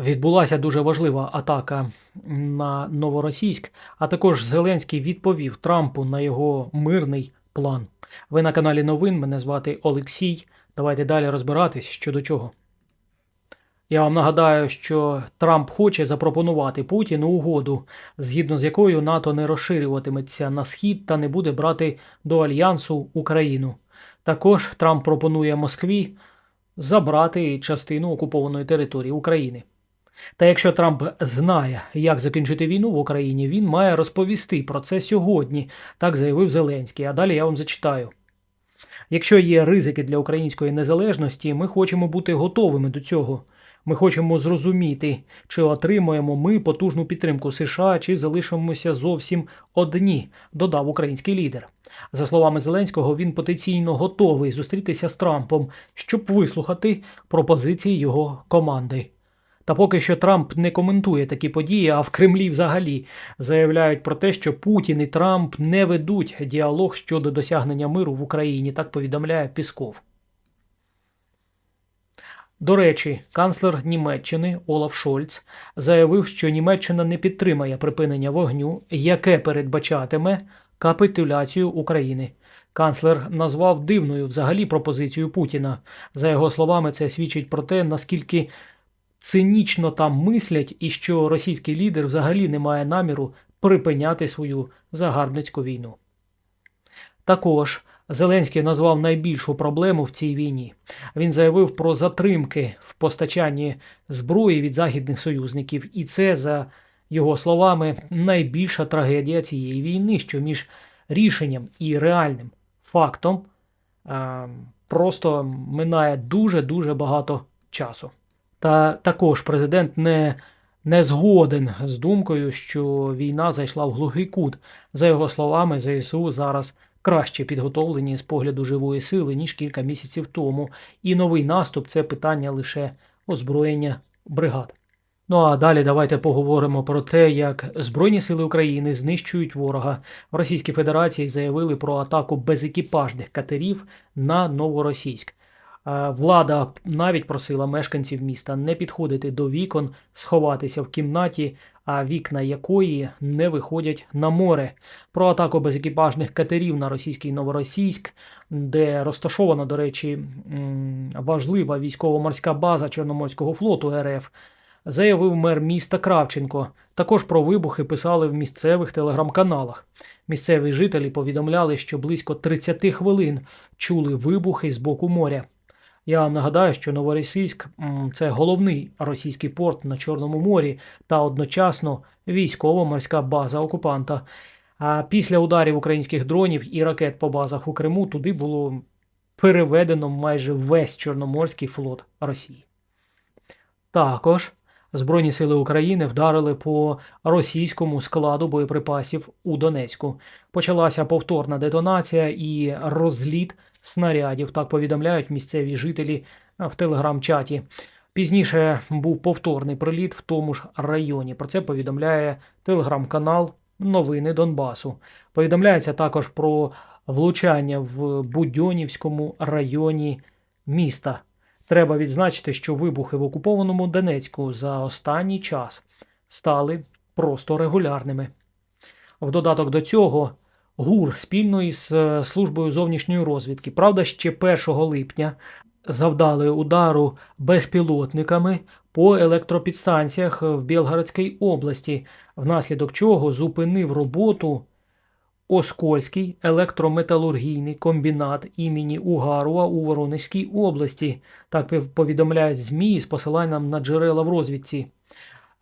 Відбулася дуже важлива атака на Новоросійськ, а також Зеленський відповів Трампу на його мирний план. Ви на каналі Новин. Мене звати Олексій. Давайте далі розбиратись що до чого. Я вам нагадаю, що Трамп хоче запропонувати Путіну угоду, згідно з якою НАТО не розширюватиметься на схід та не буде брати до альянсу Україну. Також Трамп пропонує Москві забрати частину окупованої території України. Та якщо Трамп знає, як закінчити війну в Україні, він має розповісти про це сьогодні, так заявив Зеленський. А далі я вам зачитаю. Якщо є ризики для української незалежності, ми хочемо бути готовими до цього. Ми хочемо зрозуміти, чи отримаємо ми потужну підтримку США, чи залишимося зовсім одні, додав український лідер. За словами Зеленського, він потенційно готовий зустрітися з Трампом, щоб вислухати пропозиції його команди. Та поки що Трамп не коментує такі події, а в Кремлі взагалі заявляють про те, що Путін і Трамп не ведуть діалог щодо досягнення миру в Україні, так повідомляє Пісков. До речі, канцлер Німеччини Олаф Шольц заявив, що Німеччина не підтримає припинення вогню, яке передбачатиме капітуляцію України. Канцлер назвав дивною взагалі пропозицію Путіна. За його словами, це свідчить про те, наскільки цинічно там мислять, і що російський лідер взагалі не має наміру припиняти свою загарбницьку війну. Також Зеленський назвав найбільшу проблему в цій війні. Він заявив про затримки в постачанні зброї від західних союзників, і це, за його словами, найбільша трагедія цієї війни, що між рішенням і реальним фактом е, просто минає дуже дуже багато часу. Та також президент не, не згоден з думкою, що війна зайшла в глухий кут. За його словами, ЗСУ зараз краще підготовлені з погляду живої сили, ніж кілька місяців тому, і новий наступ це питання лише озброєння бригад. Ну а далі давайте поговоримо про те, як Збройні сили України знищують ворога. В Російській Федерації заявили про атаку безекіпажних катерів на Новоросійськ. Е, Влада навіть просила мешканців міста не підходити до вікон, сховатися в кімнаті, а вікна якої не виходять на море. Про атаку безекіпажних катерів на російський Новоросійськ, де розташована, до речі, важлива військово-морська база Чорноморського флоту РФ, заявив мер міста Кравченко. Також про вибухи писали в місцевих телеграм-каналах. Місцеві жителі повідомляли, що близько 30 хвилин чули вибухи з боку моря. Я вам нагадаю, що Новоросійськ це головний російський порт на Чорному морі та одночасно військово-морська база окупанта. А після ударів українських дронів і ракет по базах у Криму туди було переведено майже весь Чорноморський флот Росії. Також Збройні сили України вдарили по російському складу боєприпасів у Донецьку. Почалася повторна детонація і розліт снарядів, так повідомляють місцеві жителі в телеграм-чаті. Пізніше був повторний приліт в тому ж районі. Про це повідомляє телеграм-канал Новини Донбасу. Повідомляється також про влучання в Будьонівському районі міста. Треба відзначити, що вибухи в окупованому Донецьку за останній час стали просто регулярними. В додаток до цього ГУР спільно із е, службою зовнішньої розвідки, правда, ще 1 липня завдали удару безпілотниками по електропідстанціях в Білгородській області, внаслідок чого зупинив роботу Оскольський електрометалургійний комбінат імені Угарова у Воронезькій області, так повідомляють ЗМІ з посиланням на джерела в розвідці.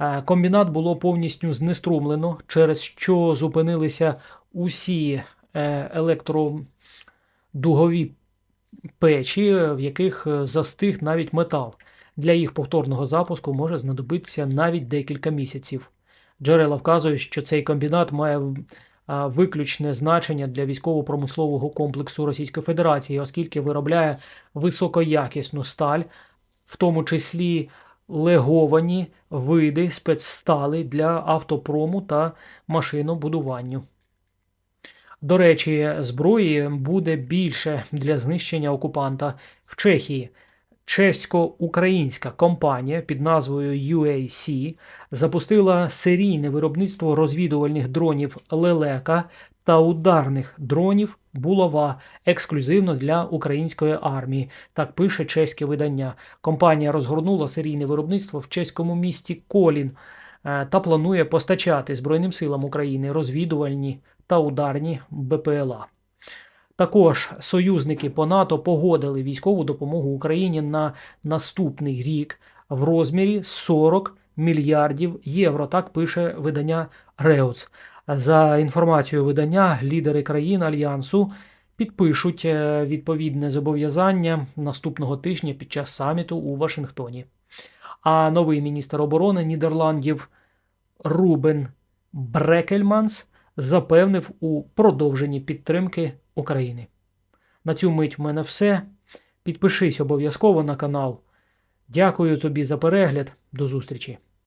Е, Комбінат було повністю знеструмлено, через що зупинилися усі е, електродугові печі, в яких застиг навіть метал. Для їх повторного запуску може знадобитися навіть декілька місяців. Джерела вказують, що цей комбінат має виключне значення для військово-промислового комплексу Російської Федерації, оскільки виробляє високоякісну сталь, в тому числі леговані види спецстали для автопрому та машинобудуванню. До речі, зброї буде більше для знищення окупанта в Чехії. Чесько-українська компанія під назвою UAC запустила серійне виробництво розвідувальних дронів Лелека та ударних дронів Булава ексклюзивно для української армії. Так пише чеське видання. Компанія розгорнула серійне виробництво в чеському місті Колін е, та планує постачати Збройним силам України розвідувальні та ударні БПЛА. Також союзники по НАТО погодили військову допомогу Україні на наступний рік в розмірі 40 мільярдів євро. Так пише видання Реус. За інформацією видання, лідери країн альянсу підпишуть е, відповідне зобов'язання наступного тижня під час саміту у Вашингтоні. А новий міністр оборони Нідерландів Рубен Брекельманс запевнив у продовженні підтримки України. На цю мить в мене все. Підпишись обов'язково на канал. Дякую тобі за перегляд. До зустрічі!